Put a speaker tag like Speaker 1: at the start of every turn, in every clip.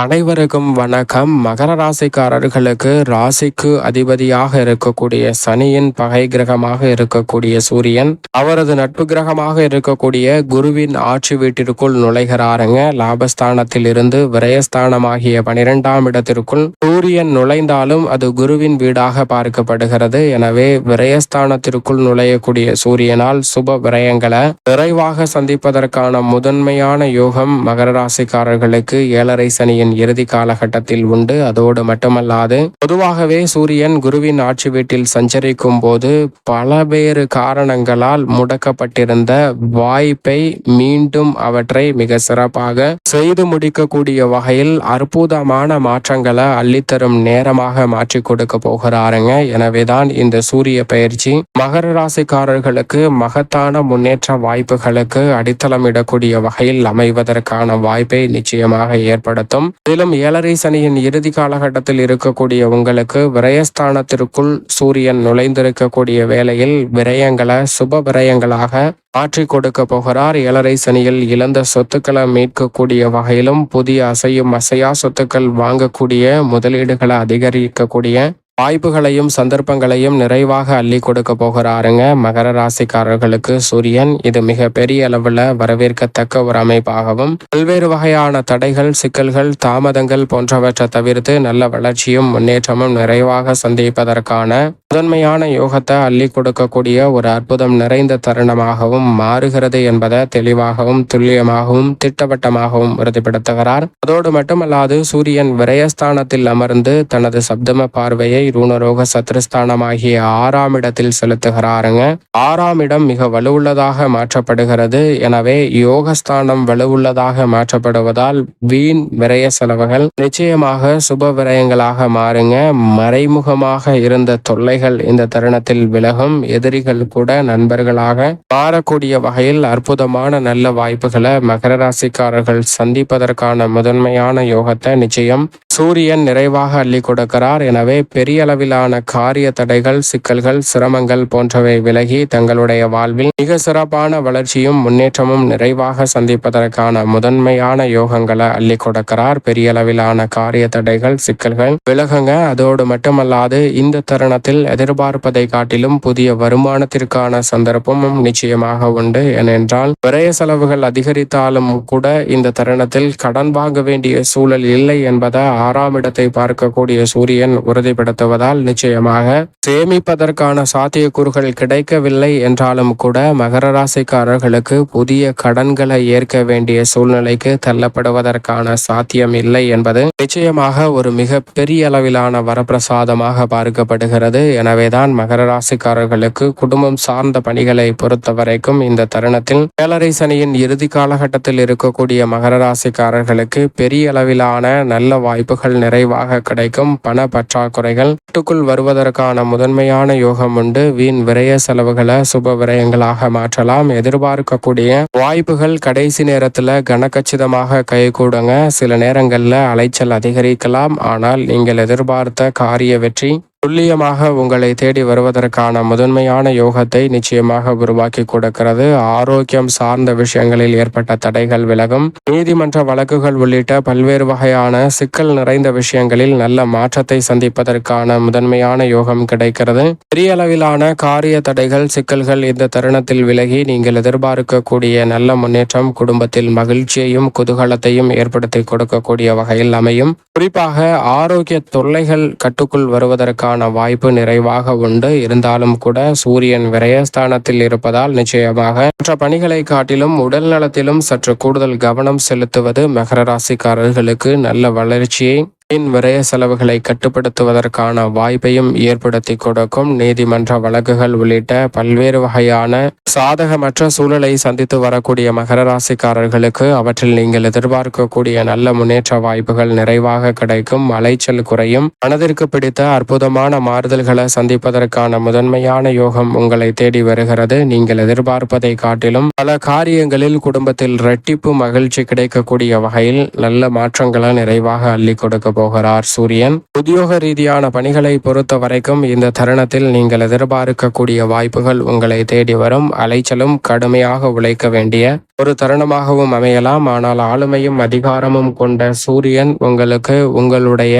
Speaker 1: அனைவருக்கும் வணக்கம். மகர ராசிக்காரர்களுக்கு ராசிக்கு அதிபதியாக இருக்கக்கூடிய சனியின் பகை கிரகமாக இருக்கக்கூடிய சூரியன் அவரது நட்பு கிரகமாக இருக்கக்கூடிய குருவின் ஆட்சி வீட்டிற்குள் நுழைகிறாருங்க. லாபஸ்தானத்தில் இருந்து விரயஸ்தானமாகிய பனிரெண்டாம் இடத்திற்குள் சூரியன் நுழைந்தாலும் அது குருவின் வீடாக பார்க்கப்படுகிறது. எனவே விரயஸ்தானத்திற்குள் நுழையக்கூடிய சூரியனால் சுப விரயங்களை விரைவாக சந்திப்பதற்கான முதன்மையான யோகம் மகர ராசிக்காரர்களுக்கு ஏழரை சனியின் இறுதி காலகட்டத்தில் உண்டு. அதோடு மட்டுமல்லாது பொதுவாகவே சூரியன் குருவின் ஆட்சி வீட்டில் சஞ்சரிக்கும் போது பலவேறு காரணங்களால் முடக்கப்பட்டிருந்த வாய்ப்பை மீண்டும் அவற்றை மிக சிறப்பாக செய்து முடிக்கக்கூடிய வகையில் அற்புதமான மாற்றங்களை அள்ளித்தரும் நேரமாக மாற்றி கொடுக்க போகிறாருங்க. எனவேதான் இந்த சூரிய பயிற்சி மகர ராசிக்காரர்களுக்கு மகத்தான முன்னேற்ற வாய்ப்புகளுக்கு அடித்தளமிடக்கூடிய வகையில் அமைவதற்கான வாய்ப்பை நிச்சயமாக ஏற்படுத்தும். மேலும் ஏழரை சனியின் இறுதி காலகட்டத்தில் இருக்கக்கூடிய உங்களுக்கு விரயஸ்தானத்திற்குள் சூரியன் நுழைந்திருக்கக்கூடிய வேளையில் விரயங்களை சுப விரயங்களாக மாற்றி கொடுக்க போகிறார். ஏழரை சனியில் இழந்த சொத்துக்களை மீட்கக்கூடிய வகையிலும் புதிய அசையும் அசையா சொத்துக்கள் வாங்கக்கூடிய முதலீடுகளை அதிகரிக்கக்கூடிய வாய்ப்புகளையும் சந்தர்ப்பங்களையும் நிறைவாக அள்ளி கொடுக்க போகிறாருங்க. மகர ராசிக்காரர்களுக்கு சூரியன் இது மிக பெரிய அளவில் வரவேற்கத்தக்க ஒரு அமைப்பாகவும் பல்வேறு வகையான தடைகள் சிக்கல்கள் தாமதங்கள் போன்றவற்றை தவிர்த்து நல்ல வளர்ச்சியும் முன்னேற்றமும் நிறைவாக சந்திப்பதற்கான முதன்மையான யோகத்தை அள்ளி கொடுக்கக்கூடிய ஒரு அற்புதம் நிறைந்த தருணமாகவும் மாறுகிறது என்பதை தெளிவாகவும் துல்லியமாகவும் திட்டவட்டமாகவும் உறுதிப்படுத்துகிறார். அதோடு மட்டுமல்லாது சூரியன் விரயஸ்தானத்தில் அமர்ந்து தனது சப்தம பார்வையை ரூணரோக சத்ருஸ்தானமாகிய ஆறாம் இடத்தில் செலுத்துகிறாருங்க. ஆறாம் இடம் மிக வலுவுள்ளதாக மாற்றப்படுகிறது. எனவே யோகஸ்தானம் வலுவுள்ளதாக மாற்றப்படுவதால் வீண் விரய செலவுகள் நிச்சயமாக சுப விரயங்களாக மாறுங்க. மறைமுகமாக இருந்த தொல்லை தொல்லைகள் இந்த தருணத்தில் விலகும். எதிரிகள் கூட நண்பர்களாக மாறக்கூடிய வகையில் அற்புதமான நல்ல வாய்ப்புகளை மகர ராசிக்காரர்கள் சந்திப்பதற்கான முதன்மையான யோகத்தை நிச்சயம் சூரியன் நிறைவாக அள்ளி கொடுக்கிறார். எனவே பெரிய அளவிலான காரிய தடைகள் சிக்கல்கள் சிரமங்கள் போன்றவை விலகி தங்களுடைய வாழ்வில் மிக சிறப்பான வளர்ச்சியும் முன்னேற்றமும் நிறைவாக சந்திப்பதற்கான முதன்மையான யோகங்களை அள்ளி கொடுக்கிறார். பெரிய அளவிலான காரிய தடைகள் சிக்கல்கள் விலகுங்க. அதோடு மட்டுமல்லாது இந்த தருணத்தில் எதிர்பார்ப்பதை காட்டிலும் புதிய வருமானத்திற்கான சந்தர்ப்பமும் நிச்சயமாக உண்டு. ஏனென்றால் விரய செலவுகள் அதிகரித்தாலும் கூட இந்த தருணத்தில் கடன் வாங்க வேண்டிய சூழல் இல்லை என்பதை ஆறாம் இடத்தை பார்க்கக்கூடிய சூரியன் உறுதிப்படுத்துவதால் நிச்சயமாக சேமிப்பதற்கான சாத்தியக்கூறுகள் கிடைக்கவில்லை என்றாலும் கூட மகர ராசிக்காரர்களுக்கு புதிய கடன்களை ஏற்க வேண்டிய சூழ்நிலைக்கு தள்ளப்படுவதற்கான சாத்தியம் இல்லை என்பது நிச்சயமாக ஒரு மிக பெரிய அளவிலான வரப்பிரசாதமாக பார்க்கப்படுகிறது. எனவேதான் மகர ராசிக்காரர்களுக்கு குடும்பம் சார்ந்த பணிகளை பொறுத்த வரைக்கும் இந்த தருணத்தில் வேலரை சனியின் இறுதி காலகட்டத்தில் இருக்கக்கூடிய மகர ராசிக்காரர்களுக்கு பெரிய அளவிலான நல்ல வாய்ப்புகள் நிறைவாக கிடைக்கும். பண பற்றாக்குறைகள் வீட்டுக்குள் வருவதற்கான முதன்மையான யோகம் உண்டு. வீண் விரய செலவுகளை சுப விரயங்களாக மாற்றலாம். எதிர்பார்க்கக்கூடிய வாய்ப்புகள் கடைசி நேரத்துல கனக்கச்சிதமாக கைகூடுங்க. சில நேரங்கள்ல அலைச்சல் அதிகரிக்கலாம். ஆனால் நீங்கள் எதிர்பார்த்த காரிய வெற்றி துல்லியமாக உங்களை தேடி வருவதற்கான முதன்மையான யோகத்தை நிச்சயமாக உருவாக்கி கொடுக்கிறது. ஆரோக்கியம் சார்ந்த விஷயங்களில் ஏற்பட்ட தடைகள் விலகும். நீதிமன்ற வழக்குகள் உள்ளிட்ட பல்வேறு வகையான சிக்கல் நிறைந்த விஷயங்களில் நல்ல மாற்றத்தை சந்திப்பதற்கான முதன்மையான யோகம் கிடைக்கிறது. பெரிய அளவிலான காரிய தடைகள் சிக்கல்கள் இந்த தருணத்தில் விலகி நீங்கள் எதிர்பார்க்கக்கூடிய நல்ல முன்னேற்றம் குடும்பத்தில் மகிழ்ச்சியையும் குதூகலத்தையும் ஏற்படுத்தி கொடுக்கக்கூடிய வகையில் அமையும். குறிப்பாக ஆரோக்கிய தொல்லைகள் கட்டுக்குள் வருவதற்கான அதற்கான வாய்ப்பு நிறைவாக உண்டு. இருந்தாலும் கூட சூரியன் விரயஸ்தானத்தில் இருப்பதால் நிச்சயமாக மற்ற பணிகளை காட்டிலும் உடல் நலத்திலும் சற்று கூடுதல் கவனம் செலுத்துவது மகர ராசிக்காரர்களுக்கு நல்ல வளர்ச்சியை வீண் விரய செலவுகளை கட்டுப்படுத்துவதற்கான வாய்ப்பையும் ஏற்படுத்தி கொடுக்கும் நீதிமன்ற வழக்குகள் உள்ளிட்ட பல்வேறு வகையான சாதகமற்ற சூழலை சந்தித்து வரக்கூடிய மகர ராசிக்காரர்களுக்கு அவற்றில் நீங்கள் எதிர்பார்க்கக்கூடிய நல்ல முன்னேற்ற வாய்ப்புகள் நிறைவாக கிடைக்கும். அலைச்சல் குறையும். மனதிற்கு பிடித்த அற்புதமான மாறுதல்களை சந்திப்பதற்கான முதன்மையான யோகம் உங்களை தேடி வருகிறது. நீங்கள் எதிர்பார்ப்பதை காட்டிலும் பல காரியங்களில் குடும்பத்தில் இரட்டிப்பு மகிழ்ச்சி கிடைக்கக்கூடிய வகையில் நல்ல மாற்றங்களை நிறைவாக அள்ளி கொடுக்க போகிறார் சூரியன் உத்தியோக ரீதியான பணிகளை பொறுத்த வரைக்கும் இந்த தருணத்தில் நீங்கள் எதிர்பார்க்கக்கூடிய வாய்ப்புகள் உங்களை தேடி வரும். அலைச்சலும் கடுமையாக உழைக்க வேண்டிய ஒரு தருணமாகவும் அமையலாம். ஆனால் ஆளுமையும் அதிகாரமும் கொண்ட சூரியன் உங்களுக்கு உங்களுடைய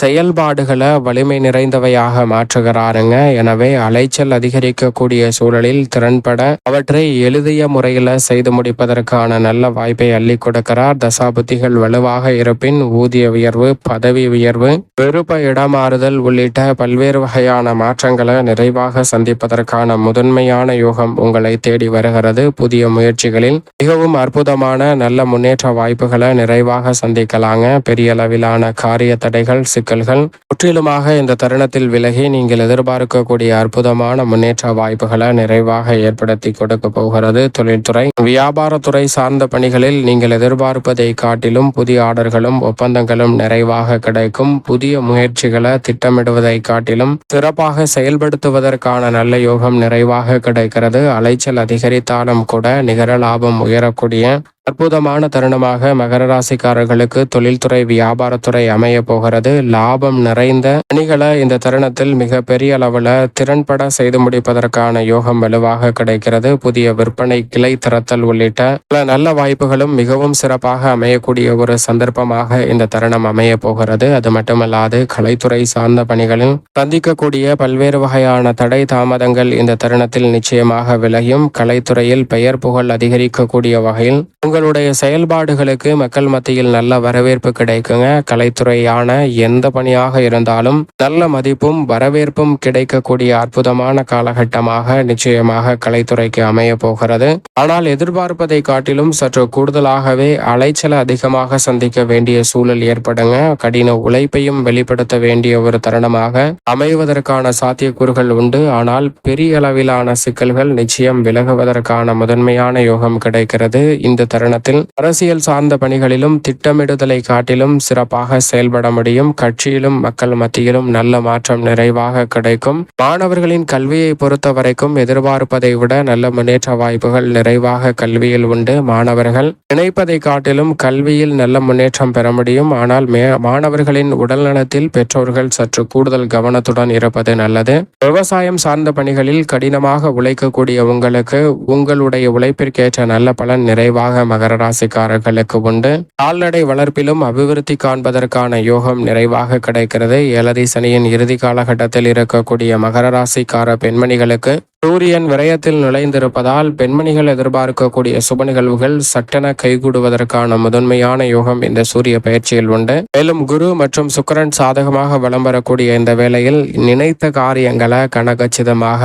Speaker 1: செயல்பாடுகளை வலிமை நிறைந்தவையாக மாற்றுகிறாருங்க. எனவே அலைச்சல் அதிகரிக்கக்கூடிய சூழலில் திறன்பட அவற்றை எளிதிய முறையில் செய்து முடிப்பதற்கான நல்ல வாய்ப்பை அள்ளி கொடுக்கிறார். தசாபுத்திகள் வலுவாக இருப்பின் ஊதிய உயர்வு பதவி உயர்வு விருப்ப இடமாறுதல் உள்ளிட்ட பல்வேறு வகையான மாற்றங்களை நிறைவாக சந்திப்பதற்கான முதன்மையான யோகம் உங்களை தேடி வருகிறது. புதிய முயற்சிகளில் மிகவும் அற்புதமான நல்ல முன்னேற்ற வாய்ப்புகளை நிறைவாக சந்திக்கலாங்க. பெரிய அளவிலான காரிய தடைகள் சிக்கல்கள் முற்றிலுமாக இந்த தருணத்தில் விலகி நீங்கள் எதிர்பார்க்கக்கூடிய அற்புதமான முன்னேற்ற வாய்ப்புகளை நிறைவாக ஏற்படுத்தி கொடுக்க போகிறது தொழில்துறை. வியாபாரத்துறை சார்ந்த பணிகளில் நீங்கள் எதிர்பார்ப்பதை காட்டிலும் புதிய ஆர்டர்களும் ஒப்பந்தங்களும் நிறைவாக கிடைக்கும். புதிய முயற்சிகளை திட்டமிடுவதை காட்டிலும் சிறப்பாக செயல்படுத்துவதற்கான நல்ல யோகம் நிறைவாக கிடைக்கிறது. அலைச்சல் அதிகரித்தாலும் கூட நிகர லாபம் உயரக்கூடிய அற்புதமான தருணமாக மகர ராசிக்காரர்களுக்கு தொழில்துறை வியாபாரத்துறை அமைய போகிறது. லாபம் நிறைந்த பணிகளை இந்த தருணத்தில் மிக பெரிய அளவுல திறன்பட செய்து முடிப்பதற்கான யோகம் வலுவாக கிடைக்கிறது. புதிய விற்பனை கிளை திறத்தல் உள்ளிட்ட பல நல்ல வாய்ப்புகளும் மிகவும் சிறப்பாக அமையக்கூடிய ஒரு சந்தர்ப்பமாக இந்த தருணம் அமைய போகிறது. அது மட்டுமல்லாது கலைத்துறை சார்ந்த பணிகளில் சந்திக்கக்கூடிய பல்வேறு வகையான தடை தாமதங்கள் இந்த தருணத்தில் நிச்சயமாக விலகியும் கலைத்துறையில் பெயர் புகழ் அதிகரிக்கக்கூடிய வகையில் உங்களுடைய செயல்பாடுகளுக்கு மக்கள் மத்தியில் நல்ல வரவேற்பு கிடைக்குங்க. கலைத்துறையான எந்த பணியாக இருந்தாலும் நல்ல மதிப்பும் வரவேற்பும் கிடைக்கக்கூடிய அற்புதமான காலகட்டமாக நிச்சயமாக கலைத்துறைக்கு அமைய போகிறது. ஆனால் எதிர்பார்ப்பதை காட்டிலும் சற்று கூடுதலாகவே அலைச்சலை அதிகமாக சந்திக்க வேண்டிய சூழல் ஏற்படுங்க. கடின உழைப்பையும் வெளிப்படுத்த வேண்டிய ஒரு தருணமாக அமைவதற்கான சாத்தியக்கூறுகள் உண்டு. ஆனால் பெரிய அளவிலான சிக்கல்கள் நிச்சயம் விலகுவதற்கான முதன்மையான யோகம் கிடைக்கிறது. இந்த தருணத்தில் அரசியல் சார்ந்த பணிகளிலும் திட்டமிடுதலை காட்டிலும் சிறப்பாக செயல்பட முடியும். கட்சியிலும் மக்கள் மத்தியிலும் நல்ல மாற்றம் நிறைவாக கிடைக்கும். மாணவர்களின் கல்வியை பொறுத்த வரைக்கும் எதிர்பார்ப்பதை விட நல்ல முன்னேற்ற வாய்ப்புகள் நிறைவாக கல்வியில் உண்டு. மாணவர்கள் நினைப்பதை காட்டிலும் கல்வியில் நல்ல முன்னேற்றம் பெற முடியும். ஆனால் மாணவர்களின் உடல்நலத்தில் பெற்றோர்கள் சற்று கூடுதல் கவனத்துடன் இருப்பது நல்லது. விவசாயம் சார்ந்த பணிகளில் கடினமாக உழைக்கக்கூடிய உங்களுக்கு உங்களுடைய உழைப்பிற்கேற்ற நல்ல பலன் நிறைவாக மகர ராசிக்காரர்களுக்கு உண்டு. கால்நடை வளர்ப்பிலும் அபிவிருத்தி காண்பதற்கான யோகம் நிறைவாக கிடைக்கிறது. ஏழரை சனியின் இறுதி காலகட்டத்தில் இருக்கக்கூடிய மகர ராசிக்கார பெண்மணிகளுக்கு சூரியன் விரயத்தில் நுழைந்திருப்பதால் பெண்மணிகள் எதிர்பார்க்கக்கூடிய சுப நிகழ்வுகள் சட்டென கைகூடுவதற்கான முதன்மையான யோகம் இந்த சூரிய பயிற்சியில் உண்டு. மேலும் குரு மற்றும் சுக்கரன் சாதகமாக வலம் வரக்கூடிய இந்த வேளையில் நினைத்த காரியங்களை கனகச்சிதமாக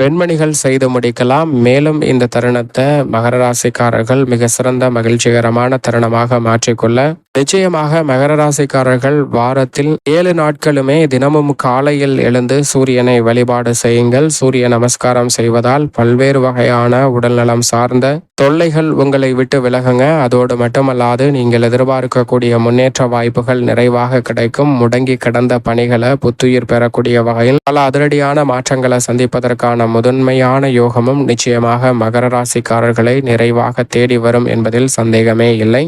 Speaker 1: பெண்மணிகள் செய்து முடிக்கலாம். மேலும் இந்த தருணத்தை மகர ராசிக்காரர்கள் மிக சிறந்த மகிழ்ச்சிகரமான தருணமாக மாற்றிக்கொள்ள நிச்சயமாக மகர ராசிக்காரர்கள் வாரத்தில் ஏழு நாட்களுமே தினமும் காலையில் எழுந்து சூரியனை வழிபாடு செய்யுங்கள். சூரிய நமஸ்காரம் செய்வதால் பல்வேறு வகையான உடல்நலம் சார்ந்த தொல்லைகள் உங்களை விட்டு விலகுங்க. அதோடு மட்டுமல்லாது நீங்கள் எதிர்பார்க்கக்கூடிய முன்னேற்ற வாய்ப்புகள் நிறைவாக கிடைக்கும். முடங்கி கிடந்த பணிகளை புத்துயிர் பெறக்கூடிய வகையில் பல அதிரடியான மாற்றங்களை சந்திப்பதற்கான முதன்மையான யோகமும் நிச்சயமாக மகர ராசிக்காரர்களை நிறைவாக தேடி வரும் என்பதில் சந்தேகமே இல்லை.